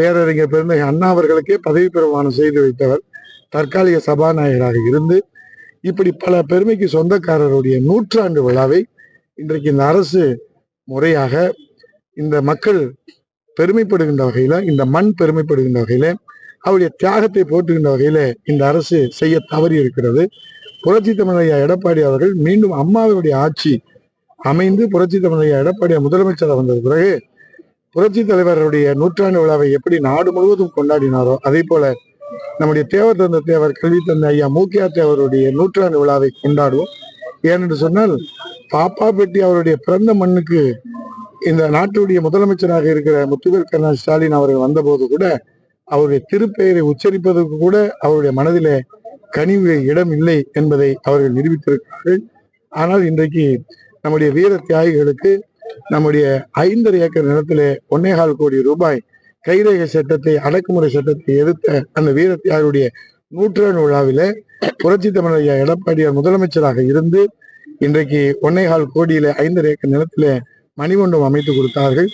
பேரறிஞர் பெருந்தகை அண்ணா அவர்களுக்கே பதவி பிரமாணம் செய்து வைத்தவர் தற்காலிக சபாநாயகராக இருந்து இப்படி பல பெருமைக்கு சொந்தக்காரருடைய நூற்றாண்டு விழாவை இன்றைக்கு இந்த அரசு முறையாக இந்த மக்கள் பெருமைப்படுகின்ற வகையில இந்த மண் பெருமைப்படுகின்ற வகையில அவருடைய தியாகத்தை போற்றுகின்ற வகையில இந்த அரசு செய்ய தவறி இருக்கிறது. புரட்சி தமிழையா எடப்பாடி அவர்கள் மீண்டும் அம்மாவுடைய ஆட்சி அமைந்து புரட்சி தமிழையா எடப்பாடி முதலமைச்சர் வந்த பிறகு புரட்சி தலைவருடைய நூற்றாண்டு விழாவை எப்படி நாடு முழுவதும் கொண்டாடினாரோ அதே போல நம்முடைய தேவர் தந்த தேவர் கல்வி தந்த ஐயா மூக்கியா தேவருடைய நூற்றாண்டு விழாவை கொண்டாடுவோம். ஏனென்று சொன்னால் பாப்பா பெட்டி அவருடைய பிறந்த மண்ணுக்கு இந்த நாட்டுடைய முதலமைச்சராக இருக்கிற முத்துவேல் கண்ணா ஸ்டாலின் அவர்கள் வந்தபோது கூட அவருடைய திருப்பெயரை உச்சரிப்பதற்கு கூட அவருடைய மனதிலே கனிவு இடம் இல்லை என்பதை அவர்கள் நிரூபித்திருக்கிறார்கள். ஆனால் இன்றைக்கு நம்முடைய வீர தியாகிகளுக்கு நம்முடைய ஐந்தரை ஏக்கர் நிலத்திலே ஒன்னேகால் கோடி ரூபாய் கைரேகை சட்டத்தை அடக்குமுறை சட்டத்தை எதிர்த்த அந்த வீரத்தியாருடைய நூற்றாண்டு விழாவிலே புரட்சி தமிழையா எடப்பாடியார் முதலமைச்சராக இருந்து இன்றைக்கு ஒன்னேகால் கோடியில ஐந்தரை ஏக்கர் நிலத்திலே மணிமண்டபம் அமைத்து கொடுத்தார்கள்.